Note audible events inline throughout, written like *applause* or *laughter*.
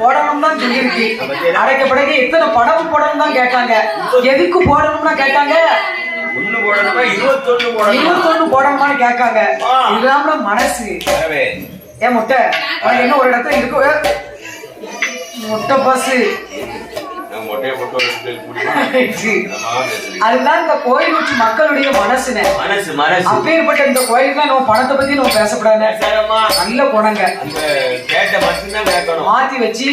போடணும் தான் சொல்லியிருக்கு. அடைக்க படைக்க எத்தனை படம் போடணும் தான் கேட்டாங்க. எதுக்கு போடணும்னா கேட்டாங்க. இருபத்தொன்னு போடணும். இருபத்தொன்னு போடணுமான்னு கேட்காங்க. இல்லாம மனசு. ஏன் முட்டை? என்ன ஒரு இடத்துல இருக்கு? முட்டை பஸ் மொட்டையை போட்டு. *laughs* அதுதான் இந்த கோயில் வச்சு மக்களுடைய மனசுன மனசு மனசு. அப்பேற்பட்ட இந்த கோயிலுக்கு நம்ம பணத்தை பத்தி நம்ம பேசாதம்மா. நல்ல குணங்க. மாத்தி வச்சு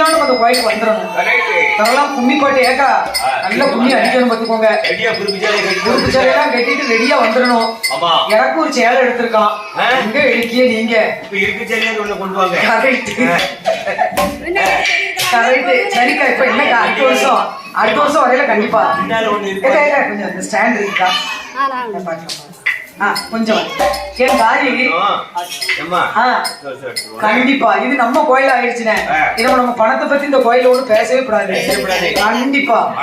நம்ம அந்த கோயிலுக்கு வந்துடணும்? அதெல்லாம் கும்மி பாட்டு ஏக்கா. நல்ல கும்மி அடிக்கணும் பார்த்துக்கோங்க. ரெடியா குறிப்பிச்சாலே குறுப்பு சேலையெல்லாம் கட்டிட்டு ரெடியா வந்துடணும். ஆமா. எனக்கு ஒரு சேலை எடுத்திருக்கான்? எங்க எடுக்கிய நீங்க? இருக்கு சரியா ஒண்ணு கொண்டு வாங்க. கரெக்ட் கரெக்ட் சரிக்கா இப்ப என்னக்கா அடுத்த வருஷம் அடுத்த வருஷம் வரையில கண்டிப்பா. இருக்கு. ஏக்கா, கொஞ்சம் அந்த ஸ்டாண்ட் இருக்கா? நான் பார்க்கலாம். கொஞ்சம் சரி, சரி. கண்டிப்பா. இது நம்ம கோயில் ஆயிடுச்சுனே. இனிமே நம்ம பணத்தை பத்தி இந்த கோயில ஒண்ணு பேசவே கூடாது. கண்டிப்பா.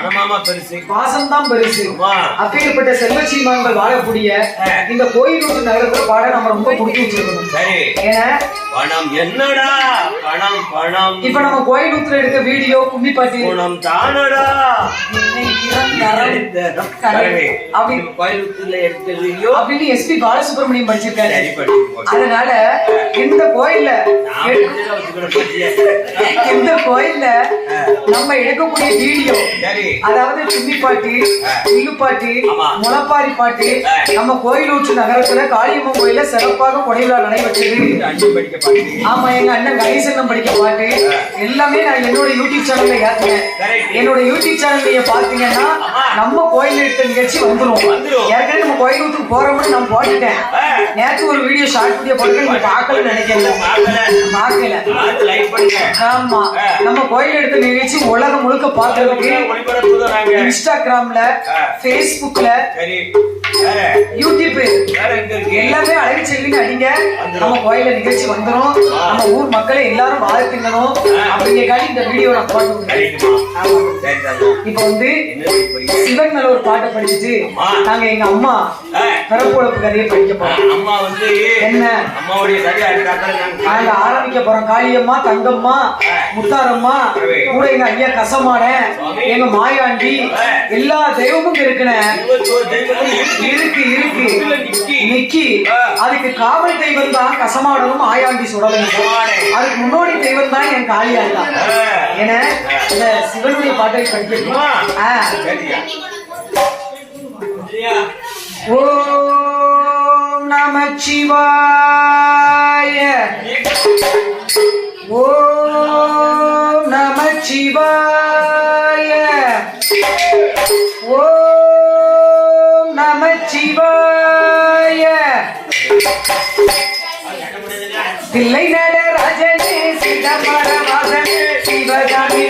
பாசம் தான் பெருசு. அப்பேற்பட்ட செல்வச்சீமான்கள் வாழக்கூடிய. இந்த கோயில் நகரத்துல பாட நம்ம ரொம்ப கொடுத்து வச்சிருக்கணும். சரி. ஏன்னா பணம் என்னடா? பணம் பணம். இப்ப நம்ம கோயிலுத்துல எடுக்க வீடியோ கும்மி பாட்டு குணம் தானடா கரை. அப்படி- கோயிலுக்குள்ள எடுத்த வீடியோ. அப்படின்னு எஸ்பி பாலசுப்ரமணியம் படிச்சிருக்காரு. அதனால இந்த கோயில்ல. இந்த கோயில்ல நம்ம எடுக்கக்கூடிய வீடியோ அதாவது கும்மி பாட்டு வில்லு பாட்டு. முளப்பாரி பாட்டு. நம்ம கோயிலூற்று நகரத்துல காளியம்மன் கோயில்ல சிறப்பாக கொடைவிழா நடைபெற்றது ஆமா எங்க அண்ணன் கணேசன் படிக்க பாட்டு எல்லாமே நான் என்னோட யூடியூப் சேனல்ல ஏத்துனேன். என்னோட யூடியூப் சேனல் நீங்க பாத்தீங்கன்னா. நம்ம கோயில் எடுத்த நிகழ்ச்சி வந்துரும் வந்துரும். ஏற்கனவே நம்ம கோயிலுக்கு போறோம்னு நான் போட்டுட்டேன். நேற்று ஒரு வீடியோ ஷார்ட் வீடியோ போட்டு நீங்க பார்க்கலன்னு நினைக்கிறேன் பார்க்கல. பார்க்கல. ஆமா. நம்ம கோயில் எடுத்த நிகழ்ச்சி உலகம் முழுக்க நாங்க. இன்ஸ்டாகிராம்ல ஆ. பேஸ்புக்ல சரி வேற யூடியூப் எல்லாமே அழகு செல்வின்னு அடிங்க. நம்ம கோயில்ல நிகழ்ச்சி வந்துரும் ஆ. நம்ம ஊர் மக்களை எல்லாரும் வாழ்த்துங்கணும். அப்படிங்கிறக்காண்டி இந்த வீடியோ நான் போட்டு. இப்ப வந்து? சிவன் மேல ஒரு பாட்டை படிச்சுட்டு. நாங்க எங்க அம்மா ஆ. பிறப்புழப்பு கதையை படிக்க போறோம் அம்மா வந்து என்ன? அம்மாவுடைய நாங்க ஆரம்பிக்க போறோம் காளியம்மா தங்கம்மா. முத்தாரம்மா. கூட எங்க ஐயா கசமான. எங்க மாயாண்டி. எல்லா தெய்வமும் இருக்குனே இருக்கு. இருக்கு நிக்கி. அதுக்கு காவல் தெய்வம் தான் கசமாடனும் ஆயாண்டி சுடலும். அதுக்கு முன்னோடி தெய்வம் தான் என் காளியாண்டா ஆ. என இந்த சிவனுடைய பாட்டை படிக்கணுமா? ஓம் நம சிவாய. ஓம் நம சிவாய. ஓம் நம சிவாய. தில்லை நடராஜனே சிதம்பரவாசனே சிவகாமி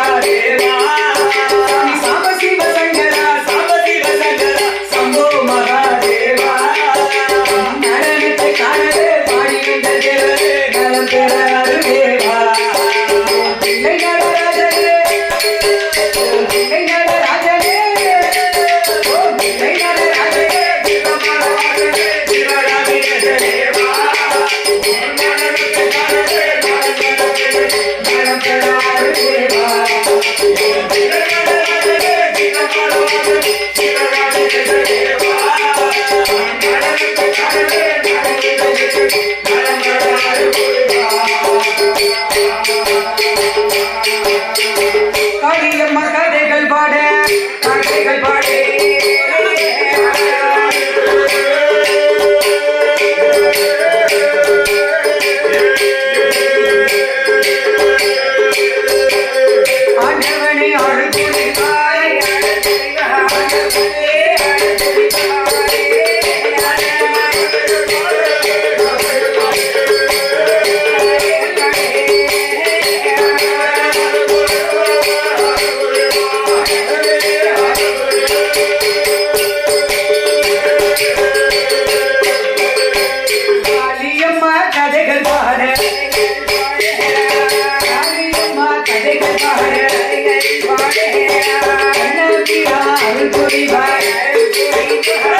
Hare है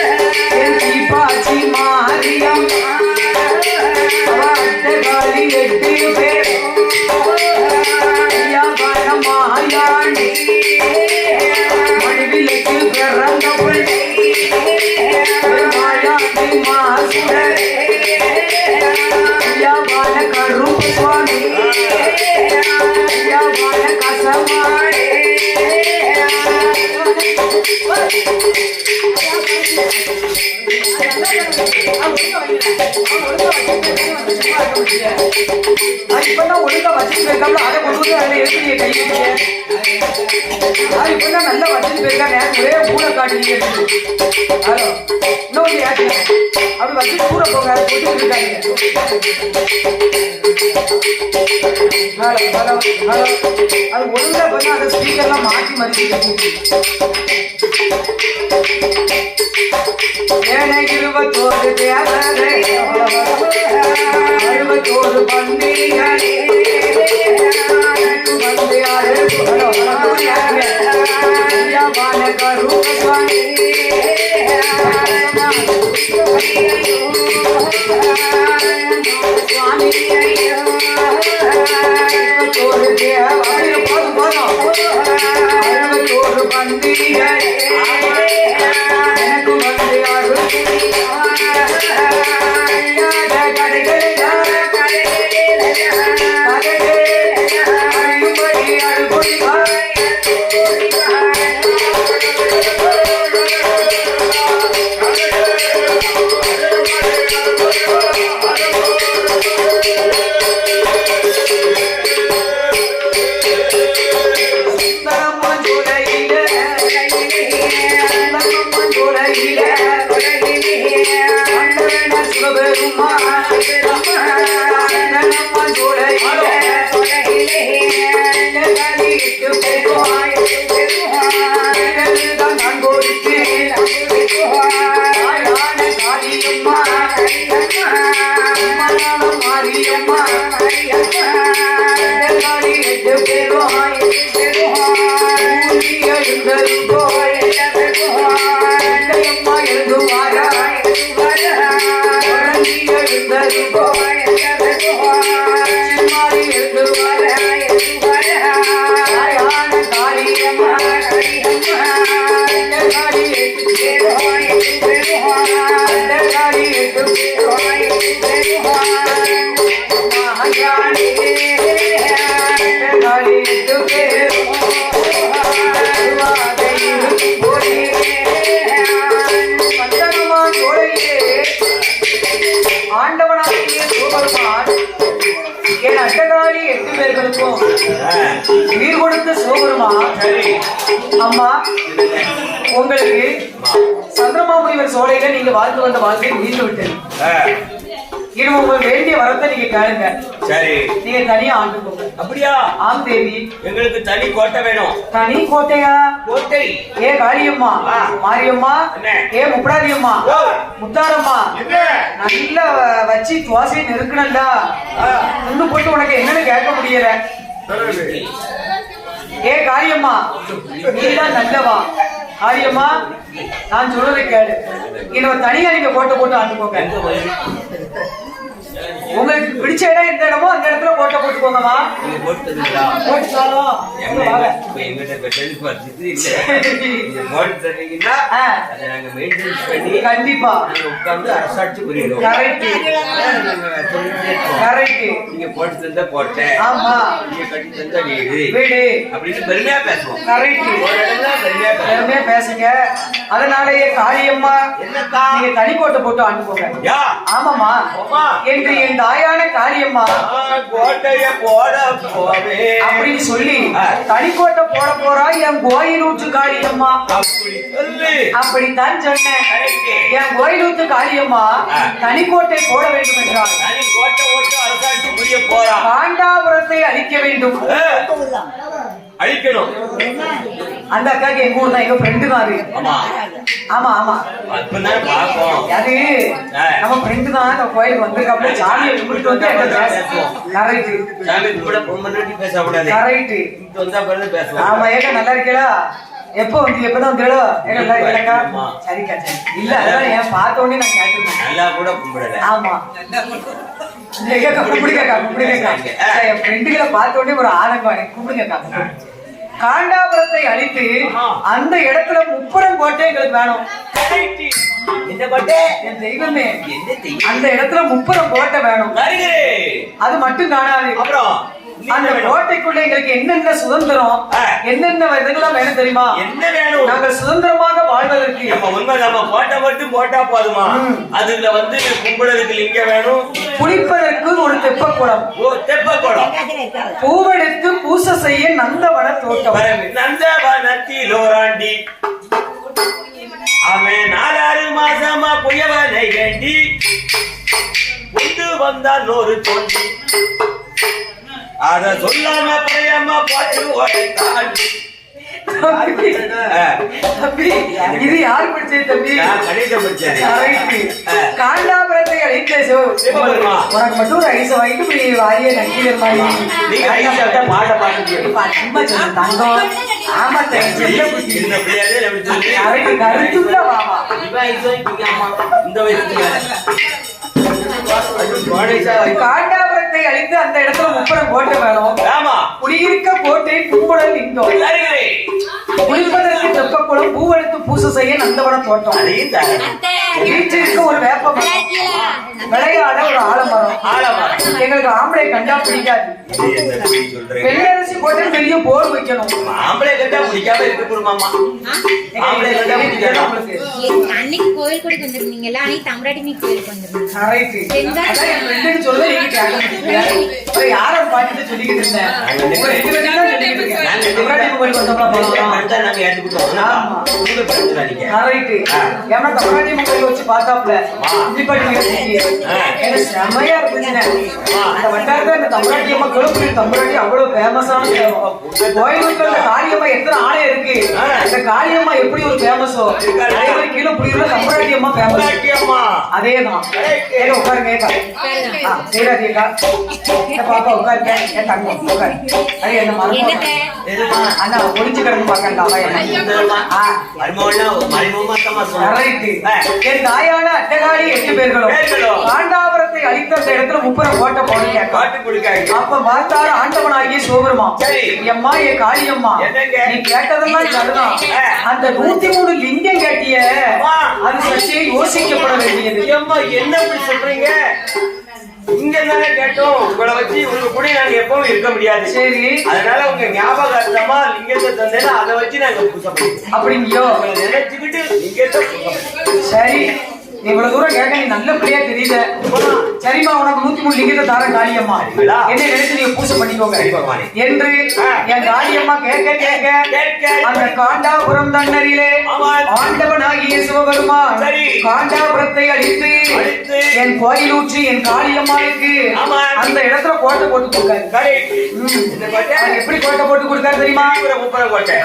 இப்பதான் ஒழுங்கா வச்சுட்டு போயிருக்காங்க அதை கொண்டு வந்து அதில் எடுத்து கை அது இப்பதான் நல்லா வச்சுட்டு போயிருக்காங்க ஒரே ஊரை காட்டுறீங்க ஹலோ இன்னொரு யாரு அப்படி வச்சுட்டு ஊரை போங்க அதை இருக்காங்க ஹலோ ஹலோ ஹலோ. அது ஒழுங்கா பண்ணா அந்த ஸ்பீக்கர்லாம் மாற்றி மறிச்சு ஏன இருபத்தோரு தேவரே அறுபத்தோரு வந்து அம்மா உங்களுக்கு சந்திரமாமுனிவர் சோலையில நீங்க வாழ்ந்து வந்த வாழ்க்கை முடிந்து விட்டது. இனிமே உங்களுக்கு வேண்டிய வரத்தை நீங்க கேளுங்க. சரி. நீங்க தனியா ஆண்டுக்கோங்க அப்படியா? ஆம் தேவி. எங்களுக்கு தனி கோட்டை வேணும். தனி கோட்டையா? கோட்டை. ஏ காளியம்மா. மாரியம்மா? ஏ முப்படாதியம்மா. முத்தாரம்மா. நல்லா வச்சு துவாசையை நெருக்கணும்டா ஒண்ணு போட்டு உனக்கு என்னன்னு கேட்க முடியல. ஏ காரியம்மா நீதான் நல்லவா? காரியம்மா நான் சொல்றதை கேளு. இன்னும் தனியா நீங்க போட்டு போட்டு ஆண்டுக்கோங்க. பிடிச்ச இடம் எந்த இடமோ அந்த இடத்துல கோட்டை போட்டுக்கோங்கம்மா நீங்க எங்க. இப்ப எங்கிட்ட இப்ப இல்ல. நீங்க போட்டு. அதை நாங்க பண்ணி, கண்டிப்பா நாங்க உட்கார்ந்து அரசாட்சி புரியணும். கரெக்ட் நாங்க. கரெக்ட் போட்டு தந்தா போட்டேன். ஆமா நீங்க கட்டி தந்தா வீடு. வீடு அப்படின்னு பெருமையா பேசுவோம். கரெக்ட் ஒரு இடம்ல பெருமையா. பெருமையா பேசுங்க அதனாலேயே காளியம்மா என்னக்கா? நீங்க தனி கோட்டை போட்டு யா, ஆமாமா. என்று என் தாயான கோட்டைய போட. அப்படின்னு சொல்லி. தனிக்கோட்டை போட போறா என் கோயிலூற்று காளியம்மா அப்படி சொல்லு. அப்படித்தான் சொன்னேன். என் கோயிலூற்று காளியம்மா. தனிக்கோட்டை போட வேண்டும் என்றால் பாண்டாபுரத்தை அழிக்க வேண்டும். அழிக்கணும். அந்த அக்காக்கு எங்க ஊர் தான் எங்க ஃப்ரெண்டு தான் அது ஆமா ஆமா. ஆமா அது. நம்ம ஃப்ரெண்டு தான் அந்த கோயிலுக்கு வந்திருக்காப்புல சாமியை கும்பிட்டு வந்து என்கிட்ட பேசுவோம். கரெக்ட் சாமி கூட பொண்ணு பண்ணி பேசக்கூடாது. கரெக்ட் இங்க வந்தா பிறகு பேசுவோம். ஆமா ஏக்கா நல்லா இருக்கீங்களா எப்போ வந்து எப்பதான் வந்தீங்களோ இருக்கீங்களா ஆமா. சரிக்கா சரி. இல்ல அதான் ஏன் பார்த்த உடனே நான் கேட்டிருந்தேன் நல்லா கூட கும்பிடல. ஆமா. கும்பிடுங்கக்கா கும்பிடுங்கக்கா. என் ஃப்ரெண்டுகளை பார்த்த உடனே ஒரு ஆனந்தம் எனக்கு. கும்பிடுங்கக்கா. காண்டாபுரத்தை அழித்து. அந்த இடத்துல முப்புறம் கோட்டை எங்களுக்கு வேணும். என்ன கோட்டை? என் தெய்வமே. அந்த இடத்துல முப்புறம் கோட்டை வேணும். அது மட்டும் காணாது. அப்புறம்? அந்த கோட்டைக்குள்ள எங்களுக்கு என்னென்ன சுதந்திரம். என்னென்ன இதெல்லாம் வேணும் தெரியுமா? என்ன வேணும்? நாங்கள் சுதந்திரமாக வாழ்வதற்கு. நம்ம உண்மை நம்ம கோட்டை மட்டும் போட்டா போதுமா. அதுல வந்து கும்பிடுறதுக்கு லிங்க வேணும். குளிப்பதற்கு ஒரு தெப்பக்குளம் ஓ தெப்ப குளம் பூவெடுத்து பூசை செய்ய நந்தவன தோட்டம். நந்தவனத்திலோராண்டி அவன் நாலாறு மாசமா புயவனை வேண்டி. கொண்டு வந்தான் ஒரு தோண்டி. அத சொல்லாம பழையம்மா பாட்டு ஓடைத்தான் தம்பி, தம்பி, இது யார் படிச்சது தம்பி நான் கணிதம் படிச்சேன் கரெக்ட். காண்டாபுரத்தை அழைத்த. உனக்கு மட்டும் ஒரு வாங்கிட்டு வாரிய தங்கம் ஆமா கருத்துள்ள இந்த வயசுல காண்டாபுரத்தை அழித்து அந்த இடத்துல முப்புறம் கோட்டை வேணும். ஆமா. குடியிருக்க கோட்டை கும்புடல் வருகிறேன் குளிப்பதற்கு தெப்பக்குளம் பூவெடுத்து பூசை செய்ய நந்தவன தோட்டம். அதையும் தரேன் வீட்டிற்கு ஒரு வேப்ப மரம் விளையாட ஒரு ஆலமரம் ஆலமரம். எங்களுக்கு ஆம்பளை கண்டா பிடிக்காது? வெள்ளரிசி போட்டு பெரிய போர் வைக்கணும் ஆம்பளை கட்டா பிடிக்காம இருக்க குடும்பமா ஆம்பளை கட்டா பிடிக்காதா? அன்னைக்கு கோயில் கூடிக்கு வந்திருந்தீங்கல்ல அன்னைக்கு தம்பராட்டி நீ வந்திருந்தீங்க சொல்ல யாரை பார்த்துட்டு சொல்லிக்கிட்டு இருந்தேன்? நாங்க ஏத்துக்கிட்டோம். ஆமா. கரெக்ட். தம்பராட்டி கோயில் வச்சு எனக்கு செமையா இருந்துச்சுண்ணே. அந்த வட்டாரத்துல இந்த தம்பராட்டி அம்மா கிளம்பி தம்பராட்டி அவ்வளவு ஃபேமஸான. கோயிலுக்கு அந்த காளியம்மா எத்தனை ஆலயம் இருக்கு? இந்த காளியம்மா எப்படி ஒரு ஃபேமஸோ அதே மாதிரி கீழே புரியுற தம்பராட்டி அம்மா ஃபேமஸ். அதேதான். ஏங்க உட்காருங்க ஏக்கா. ஆ, சீராதி அக்கா ஏ பாப்பா உட்காருங்க. ஏ தங்கம் உட்காரு. அது என்ன மரமா? அண்ணா ஒளிஞ்சு கிடந்து பார்க்கண்டா சுந்தரமா? ஆ. மருமகனா, மருமகமா அத்தம்மா சொல்றேன். கரெக்ட். என் தாயான அட்டகாளி எட்டு பேர்களும். காண்டாபுரத்தை அழித்த அந்த இடத்துல முப்பது கோட்டை போடுங்க பாட்டு கொடுக்காங்க. அப்ப பார்த்தாரு ஆண்டவனாகிய சிவபெருமா சரி. எம்மா என் காளியம்மா என்னங்க? நீ கேட்டதெல்லாம் ஆ. அந்த நூத்தி மூணு லிங்கம் கேட்டிய. அது சற்றே யோசிக்கப்பட வேண்டியது ஐயம்மா, என்ன இப்படி சொல்றீங்க இங்க தானே கேட்டோம் உங்களை வச்சு உங்க கூட நாங்க எப்பவும் இருக்க முடியாது சரி அதனால உங்க ஞாபகார்த்தமா லிங்கத்தை தந்தேன்னா அதை வச்சு நாங்க பூசை பண்ணிக்கிறோம் அப்படிங்கியோ உங்களை நினைச்சுக்கிட்டு லிங்கத்தை. சரி நீ இவ்வளவு தூரம் கேட்க நீ நல்ல பிள்ளையா தெரியல சரிம்மா உனக்கு நூத்தி மூணு லிங்கத்தை தார காளியம்மா? என்ன நினைச்சு நீங்க பூஜை பண்ணிக்கோங்க. என்று. என் காளியம்மா கேட்க கேட்க கேட்க. அந்த காண்டாபுரம் தன்னரிலே. ஆண்டவனாகிய சிவபெருமான் சரி. காண்டாபுரத்தை அழித்து அழித்து. என் கோயிலூற்றி என் காளியம்மாளுக்கு ஆமாம். அந்த இடத்துல கோட்டை போட்டு கொடுக்காரு எப்படி கோட்டை போட்டு கொடுக்காரு தெரியுமா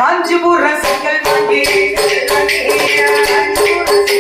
காஞ்சிபுர மண்டி காஞ்சிபுர செங்கல்